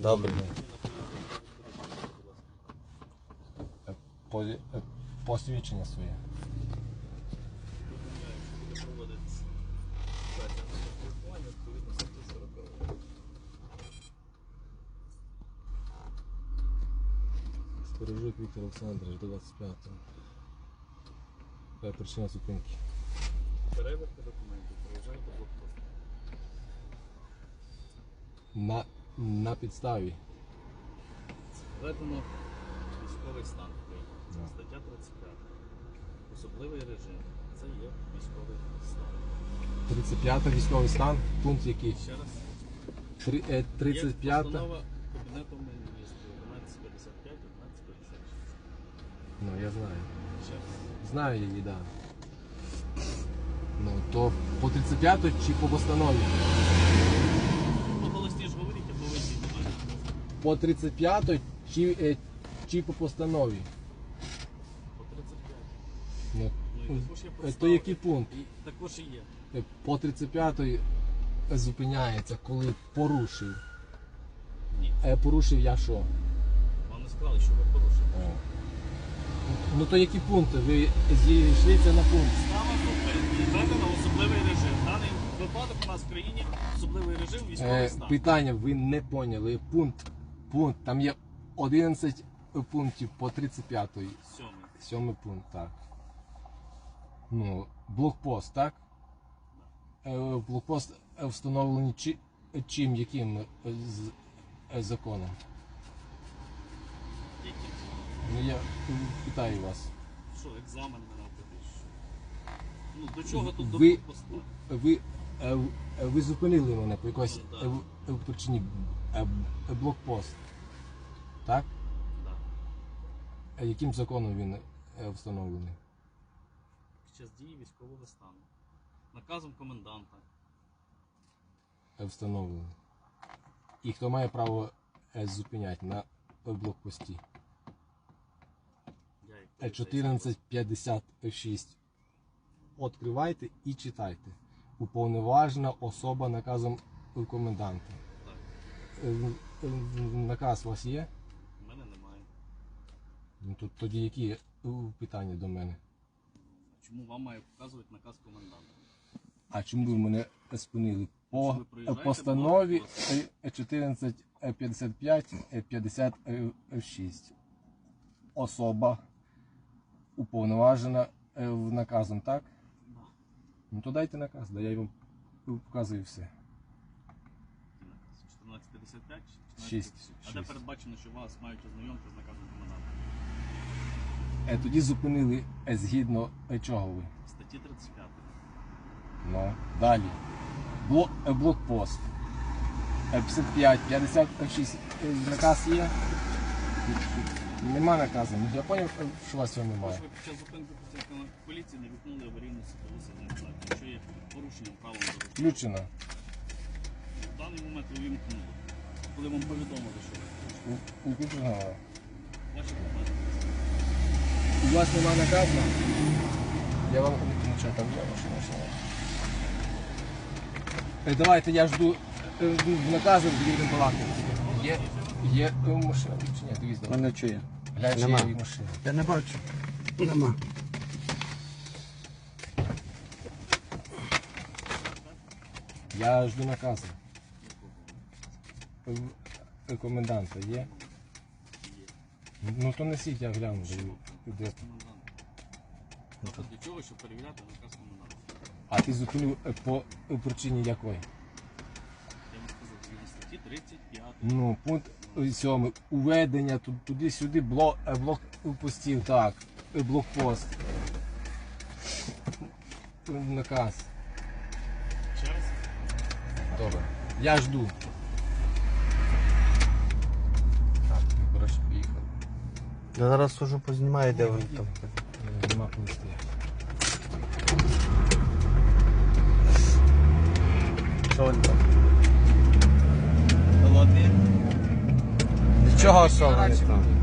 Добре. Е, по- е, Посвідчення своє. Буде проводитися ситуація на спілкування відповідно статті 40. Сторожук Віктор Олександрович до 25-го. Яка причина зупинки? Перевірка документів, приїжджайте блокпост. На, підставі. Введено військовий стан в Україні. Да. Стаття 35. Особливий режим. Це є військовий стан. 35 військовий стан, пункт який? Ще раз. Три- е, Є 35 постанова Кабінету міністрів 1155, 1156. Ну, я знаю. Ще раз. Знаю її, так. Да. Ну, то по 35 чи по постанові? По 35 чи, е, чи по постанові? По 35. Ну, Ну, і також є е, то який пункт? І також і є. Е, По 35 зупиняється, коли порушив. Ні. Е, порушив я що? Вам не сказали, що ви порушили. Ну то які пункти? Ви зійшлися на пункт. Саме зупинки. Введено особливий режим. В даний випадок у нас в країні особливий режим військовий Е, стан. питання ви не поняли. Пункт. Пункт. Там є 11 пунктів по 35. Сьомий. Сьомий пункт, так. Ну, блокпост, так? Е, блокпост встановлений чи, чим, яким е, з- е, законом? Які? Ну я питаю вас. Що, екзамен мене опитиш? Ну, до чого тут Ви- до поста? Ви, е, в- е, ви зупинили мене по якоїсь Ну, е, в- е, причині блокпост. Так? Да. А яким законом він е, встановлений? Під час дії військового стану. Наказом коменданта. Е, Встановлений. І хто має право е, зупиняти на блокпості? Я як Е, поліцейський 1456. Откривайте і читайте. Уповноважена особа наказом коменданта. Е, Наказ у вас є? У мене немає. Ну то тоді які е, питання до мене? Чому вам має показувати наказ коменданта? А чому ви мене спинили? По ви постанові блокпост. е, 1455 56. Особа уповноважена наказом, так? Ну то дайте наказ, да я вам показую все. Який наказ? 1455 чи Шість. 1456? А де передбачено, що вас мають ознайомити з наказом коменданта? Е, Тоді зупинили е, згідно е, чого ви? Статті 35. Ну, далі. Блок, е, блокпост. Е, 55, 56 е, наказ є. Нема наказу. Ну, Я зрозумів, що у вас цього Також немає. ви під час зупинки працівника поліції не вікнули аварійну світлову сигналізацію, що є порушенням правил дорожнього. Включено. В даний момент ви вимкнули, коли вам повідомили, що ваші документи. У вас немає наказу? Я вам що там машина, машина. Е, Давайте я жду е, наказу, будемо балакати. Є, є е, машина, чи ні, дивіться. давай. Мене чує. Глянь, чи Нема. є машина. Я не бачу. Нема. Я жду наказу. Коменданта є? Ну то несіть, я гляну. де-. Тобто для чого, щоб перевіряти наказ коменданта? А ти зупинив е, по причині якої? Я вам сказав, згідно статті 35. Ну, пункт 7. Уведення ту- туди-сюди блок, е, блок постів, так. е, Блокпост. Наказ. Ще раз. Добре. Я жду. Так, ну, коротше, поїхали. Я зараз сужу познімаю, де вони там. Нема коли. Що вони там? Голодні? Нічого, що вони там.